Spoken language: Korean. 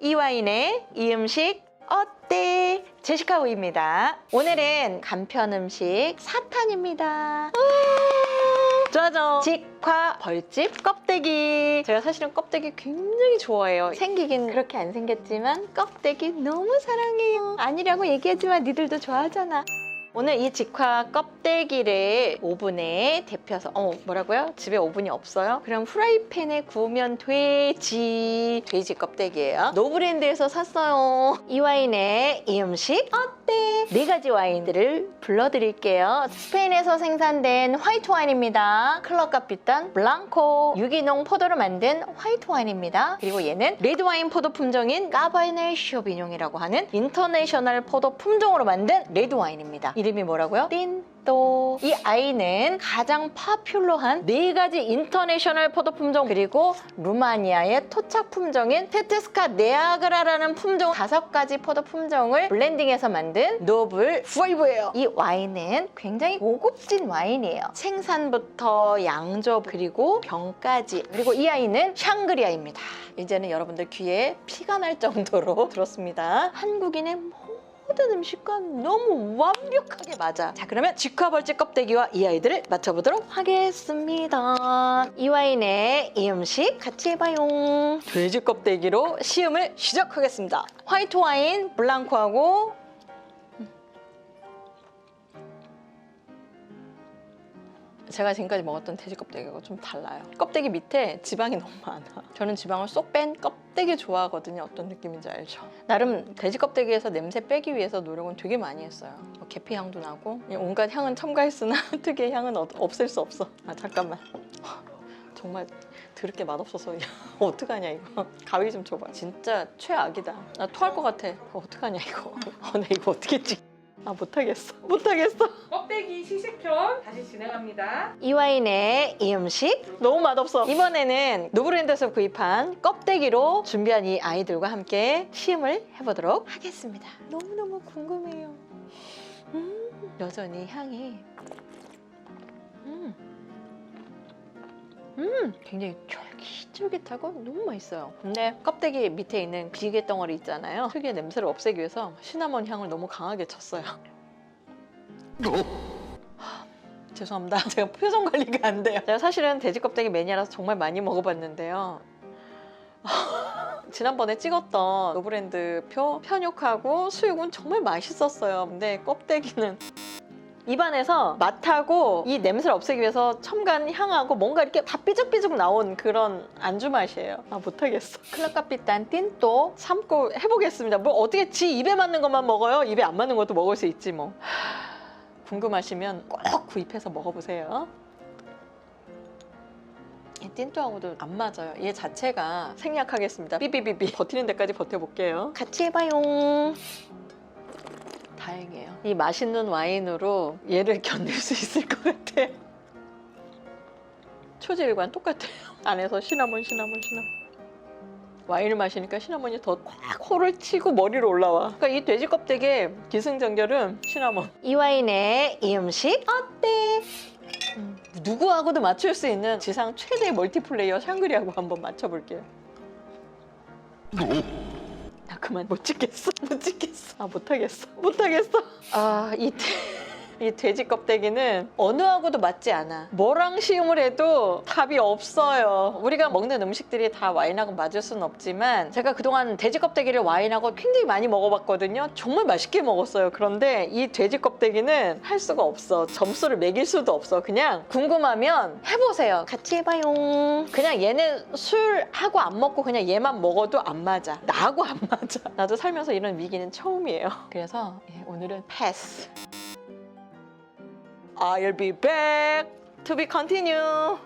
이 와인의 이 음식 어때? 제시카 우입니다. 오늘은 간편 음식 사탄입니다. 짜잔! 직화 벌집 껍데기. 제가 사실은 껍데기 굉장히 좋아해요. 생기긴 그렇게 안 생겼지만 껍데기 너무 사랑해요. 아니라고 얘기하지만 니들도 좋아하잖아. 오늘 이 직화 껍데기를 오븐에 데펴서 어 뭐라고요? 집에 오븐이 없어요? 그럼 프라이팬에 구우면 되지. 돼지 껍데기예요. 노브랜드에서 샀어요. 이 와인의 이 음식 어때? 네 가지 와인들을 불러드릴게요. 스페인에서 생산된 화이트 와인입니다. 클럽 비싼 블랑코. 유기농 포도로 만든 화이트 와인입니다. 그리고 얘는 레드 와인 포도 품종인 까바네 쇼비뇽이라고 하는 인터내셔널 포도 품종으로 만든 레드 와인입니다 이름이 뭐라고요? 틴또 이 아이는 가장 파퓰러한 네 가지 인터내셔널 포도 품종 그리고 루마니아의 토착 품종인 테트스카 네아그라라는 품종 다섯 가지 포도 품종을 블렌딩해서 만든 노블 후이브예요. 이 와인은 굉장히 고급진 와인이에요. 생산부터 양조 그리고 병까지 그리고 이 아이는 샹그리아입니다. 이제는 여러분들 귀에 피가 날 정도로 들었습니다. 한국인의 모든 음식과 너무 완벽하게 맞아. 자, 그러면 직화벌집 껍데기와 이 아이들을 맞춰보도록 하겠습니다. 이 와인의 이 음식 같이 해봐요. 돼지 껍데기로 시음을 시작하겠습니다. 화이트 와인 블랑코하고 제가 지금까지 먹었던 돼지 껍데기가 좀 달라요. 껍데기 밑에 지방이 너무 많아. 저는 지방을 쏙 뺀 껍데기 좋아하거든요. 어떤 느낌인지 알죠? 나름 돼지 껍데기에서 냄새 빼기 위해서 노력은 되게 많이 했어요. 뭐 계피 향도 나고 온갖 향은 첨가했으나 특유의 향은 어- 없앨 수 없어. 아 잠깐만. 정말 드럽게 맛없어서 어떡하냐 이거 가위 좀 줘봐 진짜 최악이다 나 토할 것 같아 어떡하냐 이거 어, 나 이거 어떻게 찍... 아 못하겠어 못하겠어 껍데기 시식편 다시 진행합니다. 이 와인의 이 음식 너무 맛없어. 이번에는 노브랜드에서 구입한 껍데기로 준비한 이 아이들과 함께 시음을 해보도록 하겠습니다. 너무너무 궁금해요. 음, 여전히 향이 음, 음, 굉장히 쫄깃 쫄깃하고 너무 맛있어요. 근데 껍데기 밑에 있는 비계 덩어리 있잖아요. 특유의 냄새를 없애기 위해서 시나몬 향을 너무 강하게 쳤어요. 죄송합니다. 제가 표정 관리가 안 돼요. 제가 사실은 돼지 껍데기 매니아라서 정말 많이 먹어봤는데요. 지난번에 찍었던 노브랜드 표 편육하고 수육은 정말 맛있었어요. 근데 껍데기는 입안에서 맛하고 이 냄새를 없애기 위해서 첨가한 향하고 뭔가 이렇게 다 삐죽삐죽 나온 그런 안주 맛이에요. 아 못하겠어. 클라카피탄 틴또 삶고 해보겠습니다. 뭐 어떻게 지 입에 맞는 것만 먹어요? 입에 안 맞는 것도 먹을 수 있지 뭐. 궁금하시면 꼭 구입해서 먹어보세요. 이 틴토하고도 안 맞아요. 얘 자체가 생략하겠습니다. 삐삐삐삐 버티는 데까지 버텨볼게요. 같이 해봐요. 이 맛있는 와인으로 얘를 견딜 수 있을 것 같아. 초질관 똑같아요. 안에서 시나몬, 시나몬, 시나몬. 와인을 마시니까 시나몬이 더 꽉 코를 치고 머리로 올라와. 그러니까 이 돼지 껍데기의 기승전결은 시나몬. 이 와인의 이 음식 어때? 음, 누구하고도 맞출 수 있는 지상 최대의 멀티플레이어 샹그리하고 한번 맞춰볼게요. 나 그만 못 찍겠어. 못 찍겠어. 아 못하겠어. 못하겠어. 아 이 이 돼지 껍데기는 어느 하고도 맞지 않아. 뭐랑 시음을 해도 답이 없어요. 우리가 먹는 음식들이 다 와인하고 맞을 수는 없지만 제가 그동안 돼지 껍데기를 와인하고 굉장히 많이 먹어봤거든요. 정말 맛있게 먹었어요. 그런데 이 돼지 껍데기는 할 수가 없어. 점수를 매길 수도 없어. 그냥 궁금하면 해보세요. 같이 해봐요. 그냥 얘는 술하고 안 먹고 그냥 얘만 먹어도 안 맞아. 나하고 안 맞아. 나도 살면서 이런 위기는 처음이에요. 그래서 예, 오늘은 패스. I'll be back to be continue.